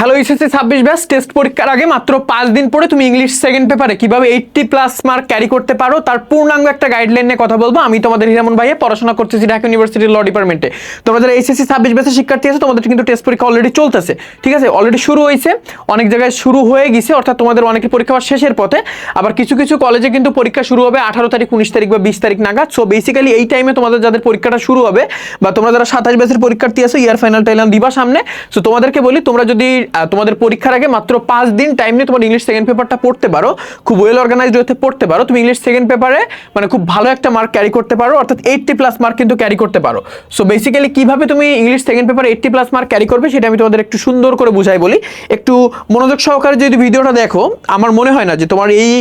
Hello SSC ছাব্বিশ ব্যাস test পরীক্ষার আগে মাত্র পাঁচ দিন পরে তুমি ইংলিশ সেকেন্ড পেপারে কীভাবে এইটটি প্লাস মার্ক ক্যারি করতে পারো, তার পূর্ণাঙ্গ একটা গাইডলাইন নিয়ে কথা বলব। আমি তোমাদের হিরামন ভাইয়ে, পড়াশোনা করতেছি ঢাকা ইউনিভার্সিটির ল ডিপার্টমেন্টে তোমরা যারা এসএসসি ছাব্বিশ ব্যাসের শিক্ষার্থী আছে, তোমাদের কিন্তু টেস্ট পরীক্ষা অলরেডি চলতেছে, ঠিক আছে? অলরেডি শুরু হয়েছে, অনেক জায়গায় শুরু হয়ে গেছে, অর্থাৎ তোমাদের অনেকের পরীক্ষা হওয়ার শেষের পথে। আবার কিছু কিছু কলেজে কিন্তু পরীক্ষা শুরু হবে আঠারো তারিখ, উনিশ তারিখ বা বিশ তারিখ নাগাদ। সো বেসিক্যালি এই টাইমে তোমাদের যাদের পরীক্ষাটা শুরু হবে, বা তোমরা যারা সাতাশ ব্যাসের পরীক্ষার্থী আছো ইয়ার ফাইনাল টাইলাম দিবা সামনে। সো তোমাদেরকে বলি, তোমরা যদি তোমাদের পরীক্ষার আগে মাত্র পাঁচ দিন টাইম নিয়ে তোমার ইংলিশ সেকেন্ড পেপারটা পড়তে পারো। খুব ওয়েল অর্গানাইজড হতে পড়তে পারো। তুমি ইংলিশ সেকেন্ড পেপারে মানে খুব ভালো একটা মার্ক ক্যারি করতে পারো, অর্থাৎ এইটটি প্লাস মার্ক কিন্তু ক্যারি করতে পারো। সো বেসিক্যালি কীভাবে তুমি ইংলিশ সেকেন্ড পেপারে এইটটি প্লাস মার্ক ক্যারি করবে সেটা আমি তোমাদের একটু সুন্দর করে বুঝাই বলি। একটু মনোযোগ সহকারে যদি ভিডিওটা দেখো, আমার মনে হয় না যে তোমার এই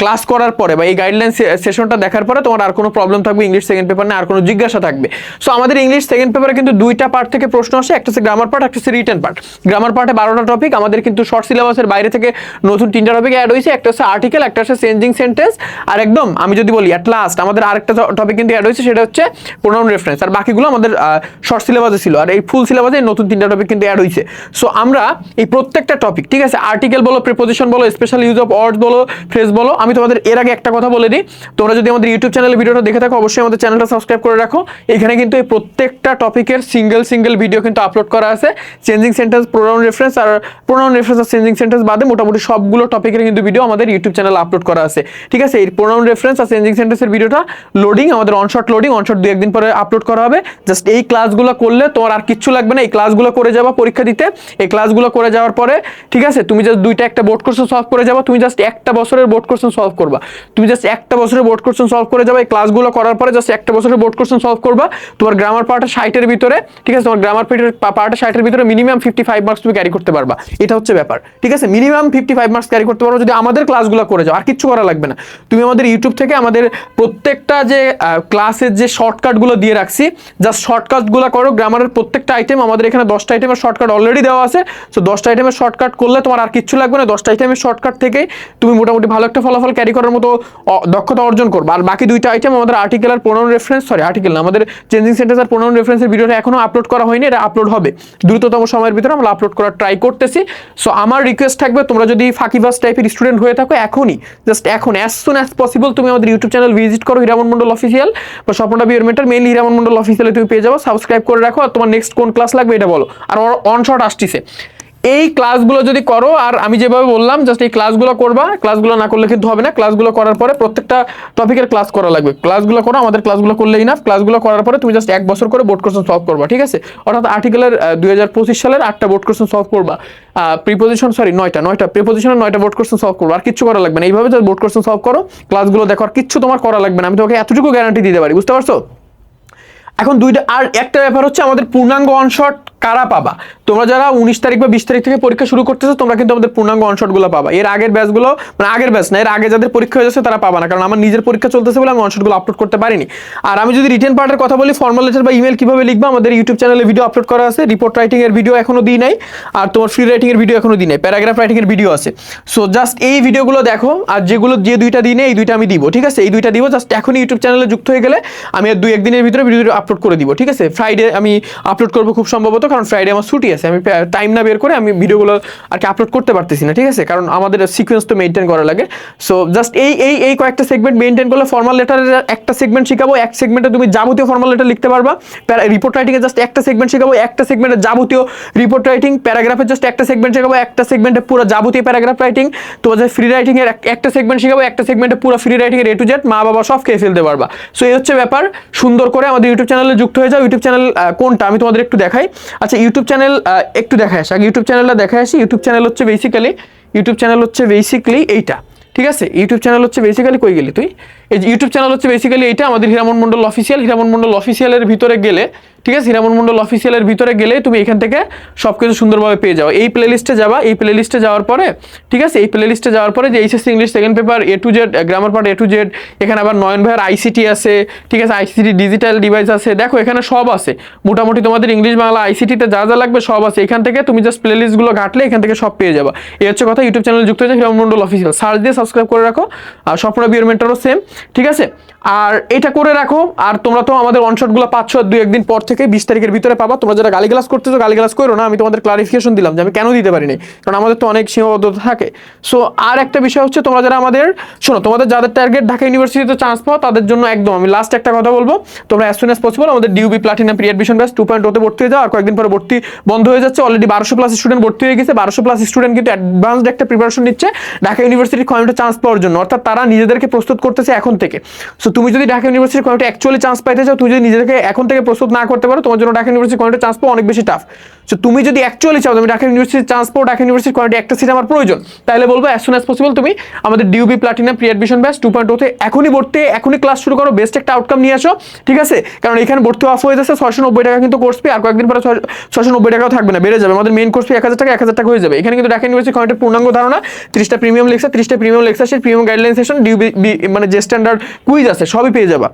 ক্লাস করার পরে বা এই গাইডলাইন সেশনটা দেখার পরে তোমার আর কোনো প্রবলেম থাকবে ইংলিশ সেকেন্ড পেপার না আর কোনো জিজ্ঞাসা থাকবে। সো আমাদের ইংলিশ সেকেন্ড পেপারে কিন্তু দুইটা পার্ট থেকে প্রশ্ন আসে, একটা হচ্ছে গ্রামার পার্ট একটা হচ্ছে রিটেন পার্ট গ্রামার পার্টে বারোটা টপিক আমাদের কিন্তু শর্ট সিলেবাসের বাইরে থেকে নতুন তিনটা টপিক অ্যাড হয়েছে। একটা হচ্ছে আর্টিকেল একটা হচ্ছে চেঞ্জিং সেন্টেন্স আর একদম আমি যদি বলি অ্যাট লাস্ট আমাদের আরেকটা টপিক কিন্তু অ্যাড হয়েছে, সেটা হচ্ছে প্রোনাউন রেফারেন্স আর বাকিগুলো আমাদের শর্ট সিলেবাসে ছিল, আর এই ফুল সিলেবাসে নতুন তিনটা টপিক কিন্তু অ্যাড হয়েছে। সো আমরা এই প্রত্যেকটা টপিক ঠিক আছে? আর্টিকেল বলো প্রিপোজিশন বলো স্পেশাল ইউজ অফ ওয়ার্ড বলো ফ্রেজ বলো, আমি তোমাদের এর আগে একটা কথা বলে দিই। তোমরা যদি আমাদের ইউটিউব চ্যানেলে ভিডিওটা দেখে থাকো, অবশ্যই আমাদের চ্যানেলটা সাবস্ক্রাইব করে রাখো। এখানে কিন্তু এই প্রত্যেকটা টপিকের সিঙ্গেল সিঙ্গেল ভিডিও কিন্তু আপলোড করা আছে। চেঞ্জিং সেন্টেন্স প্রোনাউন রেফারেন্স আর প্রোনাউন রেফারেন্স আর চেঞ্জিং সেন্টেন্স বাদে মোটামুটি সবগুলো টপিকের কিন্তু ভিডিও আমাদের ইউটিউব চ্যানেল আপলোড করা আছে। ঠিক আছে, এই প্রোনাউন রেফারেন্স আর চেঞ্জিং সেন্টেন্সের ভিডিওটা লোডিং আমাদের অনশট লোডিং অনশট দু একদিন পরে আপলোড করা হবে। জাস্ট এই ক্লাসগুলো করলে তোমার আর কিচ্ছু লাগবে না, এই ক্লাসগুলো করে যাবা পরীক্ষা দিতে। এই ক্লাসগুলো করে যাওয়ার পরে, ঠিক আছে, তুমি জাস্ট দুইটা একটা বোর্ড কোশ্চেন সলভ করে যাবা, তুমি জাস্ট একটা বছরের বোর্ড কোশ্চেন সলভ করবা। তুমি জাস্ট একটা বছরের বোর্ড কোশ্চেন সলভ করে যাবা, এই ক্লাসগুলো করার পরে জাস্ট একটা বছরের বোর্ড কোশ্চেন সলভ করবা। তোমার গ্রামার পার্টটা ষাটের ভিতরে, ঠিক আছে, তোমার গ্রামার পার্টটা ষাটের ভিতরে মিনিমাম ফিফটি ফাইভ মার্কস তুমি ক্যারি করতে পারবা। এটা হচ্ছে ব্যাপার। ঠিক আছে? Minimum fifty five marks carry করতে পারব যদি আমাদের ক্লাসগুলো করে যাও। আর কিচ্ছু করা লাগবে না। তুমি আমাদের ইউটিউব থেকে আমাদের প্রত্যেকটা যে ক্লাসের যে শর্টকাটগুলো দিয়ে রাখছি জাস্ট শর্টকাটগুলো করো। গ্রামারের প্রত্যেকটা আইটেম আমাদের এখানে দশটা আইটেমের শর্টকাট অলরেডি দেওয়া আছে। সো দশটা আইটেমের শর্টকাট করলে তোমার আর কিচ্ছু লাগবে না। দশটা আইটেমের শর্টকাট থেকেই তুমি মোটামুটি ভালো একটা ফলাফল ক্যারি করার মতো দক্ষতা অর্জন করবে। আর বাকি দুইটা আইটেম আমাদের আর্টিকেল আর প্রোনাউন রেফারেন্স সরি আর্টিকেল না, আমাদের চেঞ্জিং সেন্টেন্স আর প্রোনাউন রেফারেন্সের ভিডিওটা এখনও আপলোড করা হয়নি। এটা আপলোড হবে। দ্রুততম সময়ের ভিতরে আমরা আপলোড করার ট্রাই করতেছি। সো আমার রিকোয়েস্ট থাকবে তোমরা যদি ফাঁকিবাস টাইপের স্টুডেন্ট হয়ে থাকো এখনই। জাস্ট এখন অ্যাজ সুন অ্যাজ পসিবল তুমি আমাদের ইউটিউব চ্যানেল ভিজিট করো হিরামন মন্ডল অফিসিয়াল বা স্বপ্নটা বিয়ের মেটার মেইনলি হিরামন মন্ডল অফিসিয়ালে তুমি পেয়ে যাব। সাবস্ক্রাইব করে রাখো আর তোমার নেক্সট কোন ক্লাস লাগবে এটা বলো। আর অন শর্ট আসতেছে। এই ক্লাসগুলো যদি করো, আর আমি যেভাবে বললাম জাস্ট এই ক্লাসগুলো করবা ক্লাসগুলো না করলে কিন্তু হবে না। ক্লাসগুলো করার পরে প্রত্যেকটা টপিকের ক্লাস করা লাগবে। ক্লাসগুলো করো, আমাদের ক্লাসগুলো করলেই না। ক্লাসগুলো করার পরে তুমি জাস্ট এক বছর করে বোর্ড কোশ্চেন সলভ করবা, ঠিক আছে? অর্থাৎ আর্টিকেলের দুই হাজার পঁচিশ সালের আটটা বোর্ড কোশ্চেন সলভ করবা। প্রিপোজিশন সরি নয়টা নয়টা প্রিপোজিশনের নয়টা বোর্ড কোশ্চেন সলভ করব। আর কিচ্ছু করা লাগবে না। এইভাবে যদি বোর্ড কোশ্চেন সলভ করো। ক্লাসগুলো দেখো, আর কিচ্ছু তোমার করা লাগবে না। আমি তোমাকে এতটুকু গ্যারান্টি দিতে পারি, বুঝতে পারছ? এখন দুইটা, আর একটা ব্যাপার হচ্ছে আমাদের পূর্ণাঙ্গ অনশট কারা পাবা? তোমরা যারা উনিশ তারিখ বা বিশ তারিখ থেকে পরীক্ষা শুরু করতেছো, তোমরা কিন্তু আমাদের পূর্ণাঙ্গ অনশটগুলো পাবা। এর আগের ব্যাচগুলো মানে আগের ব্যাচ না, এর আগে যাদের পরীক্ষা হয়ে যাচ্ছে তারা পাবা না, কারণ আমার নিজের পরীক্ষা চলতেছে বলে আমি অনশটগুলো আপলোড করতে পারিনি। আর আমি যদি রিটেন পার্টের কথা বলি ফর্মাল লেটার বা ইমেল কীভাবে লিখবা, আমাদের ইউটিউব চ্যানেলে ভিডিও আপলোড করা আছে রিপোর্ট রাইটিং এর ভিডিও এখনও দিই নাই, আর তোমার ফ্রি রাইটিং এর ভিডিও এখনও দিই নাই প্যারাগ্রাফ রাইটিং এর ভিডিও আছে। সো জাস্ট এই ভিডিওগুলো দেখো, আর যেগুলো যে দুইটা দিনে এই দুইটা আমি দিব, ঠিক আছে? এই দুইটা দিব জাস্ট এখনই ইউটিউব চ্যানেলে যুক্ত হয়ে গেলে আমি আর দুই একদিনের ভিতরে ভিডিও আপলোড করে দিব, ঠিক আছে? ফ্রাইডে আমি আপলোড করব খুব সম্ভবত কারণ ফ্রাইডে আমার ছুটি আছে, আমি টাইম না বের করে আমি ভিডিওগুলো আর কি আপলোড করতে পারতেছি না, ঠিক আছে? কারণ আমাদের সিকোয়েন্স তো মেনটেন করা লাগে। সো জাস্ট এই এই এই কয়েকটা সেগমেন্ট মেনটেন করলে ফর্মাল লেটারের একটা সেগমেন্ট শিখাবো, এক সেগমেন্টে তুমি যাবতীয় ফর্মাল লেটার লিখতে পারবা। রিপোর্ট রাইটিংয়ে জাস্ট একটা সেগমেন্ট শিখাবো, একটা সেগমেন্টে যাবতীয় রিপোর্ট রাইটিং প্যারাগ্রাফের জাস্ট একটা সেগমেন্ট শেখাবো, একটা সেগমেন্টে পুরো যাবতীয় প্যারাগ্রাফ রাইটিং তোমাদের ফ্রি রাইটিং এর একটা সেগমেন্ট শিখাবো, একটা সেগমেন্টে পুরো ফ্রি রাইটিং এর এ টু জেড মা বাবা সব খেয়ে ফেলতে পারবা। সো এই হচ্ছে ব্যাপার। সুন্দর করে আমাদের ইউটিউব চ্যানেলে যুক্ত হয়ে যাও। ইউটিউব চ্যানেল কোনটা আমি তোমাদের একটু দেখাই। আচ্ছা ইউটিউব চ্যানেল একটু দেখা আসি। আগে ইউটিউব চ্যানেলটা দেখা আসি। ইউটিউব চ্যানেল হচ্ছে বেসিক্যালি ইউটিউব চ্যানেল হচ্ছে বেসিক্যালি এইটা। ঠিক আছে? ইউটিউব চ্যানেল হচ্ছে বেসিক্যালি কই গেলি তুই? এই যে ইউটিউব চ্যানেল হচ্ছে বেসিক্যালি এইটা, আমাদের হিরামন মন্ডল অফিসিয়াল হিরামন মন্ডল অফিসিয়ালের ভিতরে গেলে ঠিক আছে হিরামন মন্ডল অফিসিয়ালের ভিতরে গেলে তুমি এখান থেকে সব কিছু সুন্দরভাবে পেয়ে যাও। এই প্লে লিস্টে যাবা, এই প্লে লিস্টে যাওয়ার পরে, ঠিক আছে, এই প্লে লিস্টে যাওয়ার পরে যে HSC English second paper A to Z grammar part A to Z এখানে আবার নয়ন ভাইয়ের আইসিটি আছে, ঠিক আছে আইসিটি ডিজিটাল ডিভাইস আছে। দেখো, এখানে সব আছে। মোটামুটি তোমাদের ইংলিশ বাংলা আইসিটিতে যা যা লাগবে সব আছে। এখান থেকে তুমি জাস্ট প্লে লিস্টগুলো ঘাটলে এখান থেকে সব পেয়ে যাবা। এই হচ্ছে কথা ইউটিউব চ্যানেল যুক্ত হয়েছে হিরামন মন্ডল অফিসিয়াল সার্চ দিয়ে সাবস্ক্রাইব করে রাখো। আর স্বপ্ন বিয়ের মেন্টারও সেম ঠিক আছে? আর এটা করে রাখো। আর তোমরা তো আমাদের অনশটগুলো পাচ্ছ দুই একদিন পর থেকে বিশ তারিখের ভিতরে পাবা। তোমরা যারা গালিগালাজ করতেছো, গালিগালাজ করো না। আমি তোমাদের ক্লারিফিকেশন দিলাম যে আমি কেন দিতে পারিনি। কারণ আমাদের তো অনেক সীমাবদ্ধতা থাকে। সো আর একটা বিষয় হচ্ছে, তোমরা যারা আমাদের, শোনো, তোমাদের যাদের টার্গেট ঢাকা ইউনিভার্সিটিতে চান্স পাও, তাদের জন্য একদম, আমি লাস্ট একটা কথা বলব। তোমরা অ্যাজ সুন অ্যাজ পসিবল আমাদের DU B platinum pre admission batch two point ওতে ভর্তি হয়ে যাও। আর কয়েকদিন পরে ভর্তি বন্ধ হয়ে যাচ্ছে। অলরেডি বারোশো প্লাস স্টুডেন্ট ভর্তি হয়ে গেছে। বারোশো প্লাস স্টুডেন্ট কিন্তু অ্যাডভান্সড একটা প্রিপারেশন নিচ্ছে ঢাকা ইউনিভার্সিটির কমিউনিটি চান্স পাওয়ার জন্য। অর্থাৎ তারা নিজেদেরকে প্রস্তুত করতেছে এখন থেকে। সো তুমি যদি ঢাকা ইউনিভার্সিটির কমিউনিটি অ্যাকচুয়ালি চান্স পাইতে চাও, তুমি যদি নিজেকে এখন থেকে প্রস্তুত না করতে পারো, তোমার জন্য ঢাকা ইউনিভার্সিটির কমিউনিটি চান্স পাওয়া অনেক বেশি টাফ সো তুমি যদি অ্যাকচুয়ালি চাও তুমি ঢাকা ইউনিভার্সিটির চান্স পাও ঢাকা ইউনিভার্সিটির কমিউনিটি একটা সিট আমার প্রয়োজন, তাহলে বলব অ্যাজ সুন অ্যাজ পসিবল তুমি আমাদের DU B platinum pre admission batch two point ওতে এখনই ভর্তি এখনই ক্লাস শুরু করো বেস্ট একটা আউটকাম নিয়ে আসো, ঠিক আছে? কারণ এখানে ভর্তি অফ হয়ে যাচ্ছে, ছয়শো নব্বই টাকা কিন্তু কোর্স ফি আর কয়েকদিন পরে ছয়শো নব্বই টাকাও থাকবে না, বেড়ে যাবে। আমাদের মেন কোর্স ফি এক হাজার টাকা, এক হাজার টাকা হয়ে যাবে। এখানে কিন্তু ঢাকা ইউনিভার্সিটি কমিটির পূর্ণাঙ্গ ধারণা, ত্রিশটা প্রিমিয়াম লেকচার ত্রিশটা প্রিমিয়াম লেকচার সেই premium guideline session DU B মানে যে স্ট্যান্ডার্ড কুইজ আছে, সবই পেয়ে যাবা।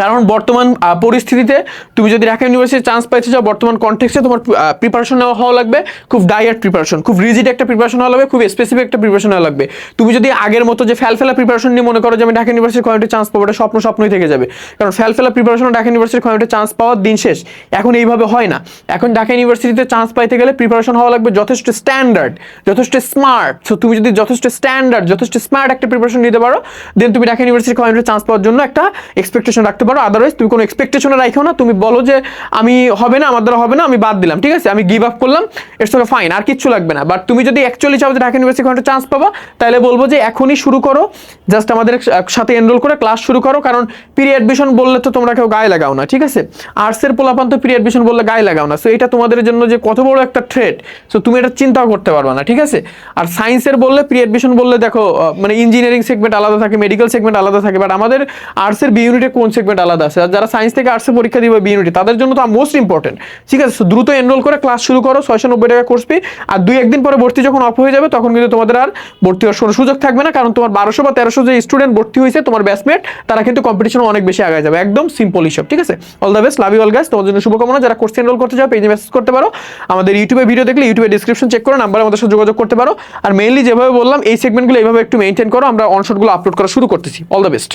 কারণ বর্তমান পরিস্থিতিতে তুমি যদি ঢাকা ইউনিভার্সিটি চান্স পাইতে চাও, বর্তমান কনটেক্সে তোমার প্রিপারেশন নেওয়া হওয়া লাগবে। খুব ডায়েট প্রিপারেশন খুব রিজিড একটা প্রিপারেশন হওয়া লাগবে, খুব স্পেসিফিক একটা প্রিপারেশন হওয়া লাগবে। তুমি যদি আগের মতো যে ফেলা প্রিপারেশন নিয়ে মনে করো যে আমি ঢাকা ইউনিভার্সিটি কমিটি চান্স পাবো, এটা স্বপ্ন স্বপ্নই থেকে যাবে। কারণ ফেলা preparation Dhaka university committee chance পাওয়ার দিন শেষ। এখন এইভাবে হয় না। এখন ঢাকা ইউনিভার্সিটিতে চান্স পাইতে গেলে প্রিপারেশন হওয়া লাগবে যথেষ্ট স্ট্যান্ডার্ড যথেষ্ট স্মার্ট সো তুমি যদি যথেষ্ট স্ট্যান্ডার্ড যথেষ্ট স্মার্ট একটা প্রিপারেশন নিতে পারো দেন তুমি ঢাকা ইউনিভার্সিটি কমিটি চান্স পাওয়ার জন্য একটা এক্সপেকটেশন রাখতে পারো আদারওয়াইজ তুমি কোনো এক্সপেকটেশনে রাখো না। তুমি বলো যে আমি হবে না, আমার দ্বারা হবে না, আমি বাদ দিলাম, ঠিক আছে? আমি গিভ আপ করলাম এর সঙ্গে ফাইন আর কিচ্ছু লাগবে না। বাট তুমি যদি অ্যাকচুয়ালি চাও যে ঢাকা ইউনিভার্সিটি কোনো চান্স পাবা, তাহলে বলব যে এখনই শুরু করো। জাস্ট আমাদের সাথে এনরোল করে ক্লাস শুরু করো, কারণ প্রি অ্যাডমিশন বললে তো তোমরা কেউ গায়ে লাগাও না, ঠিক আছে? আর্টসের পোলাপান তো প্রি অ্যাডমিশন বললে গায়ে লাগাও না। সো এটা তোমাদের জন্য যে কত বড় একটা থ্রেট সো তুমি এটা চিন্তাও করতে পারবে না, ঠিক আছে? আর সায়েন্সের বললে প্রি অ্যাডমিশন বললে দেখো মানে ইঞ্জিনিয়ারিং সেগমেন্ট আলাদা থাকে মেডিকেল সেগমেন্ট আলাদা থাকে বাট আমাদের আর্টসের বি ইউনিটে কোন সেগমেন্ট আলাদা আছে। আর যারা সায়েন্স থেকে আর্টসে পরীক্ষা দিবে বি ইউনিটে তাদের জন্য তো মোস্ট ইম্পর্টেন্ট ঠিক আছে দ্রুত এনরোল করে ক্লাস শুরু করো ছয়শো নব্বই টাকা কোর্স ফি আর দুই একদিন পরে ভর্তি যখন অফ হয়ে যাবে, তখন কিন্তু তোমাদের আর ভর্তি হওয়ার কোনো সুযোগ থাকবে না, কারণ তোমার বারোশো বা তেরোশো যে স্টুডেন্ট ভর্তি হয়েছে, তোমার ব্যাচমেট তারা কিন্তু কম্পিটিশন অনেক বেশি আগে যাবে। একদম সিম্পল হিসাব, ঠিক আছে? All the best love you all guys তোমার জন্য শুভকামনা। যারা কোর্স এনরোল করতে চাও পেজে মেসেজ করতে পারো। আমাদের ইউটিউবে ভিডিও দেখলে ইউটিউবে ডিসক্রিপশন চেক করে নাম্বার আমাদের সাথে যোগাযোগ করতে পারো। আর মেইনলি যেভাবে বললাম, এই সেগমেন্টগুলো এইভাবে একটু মেনটেন করো। আমরা অনশটগুলো আপলোড করা শুরু করতেছি। All the best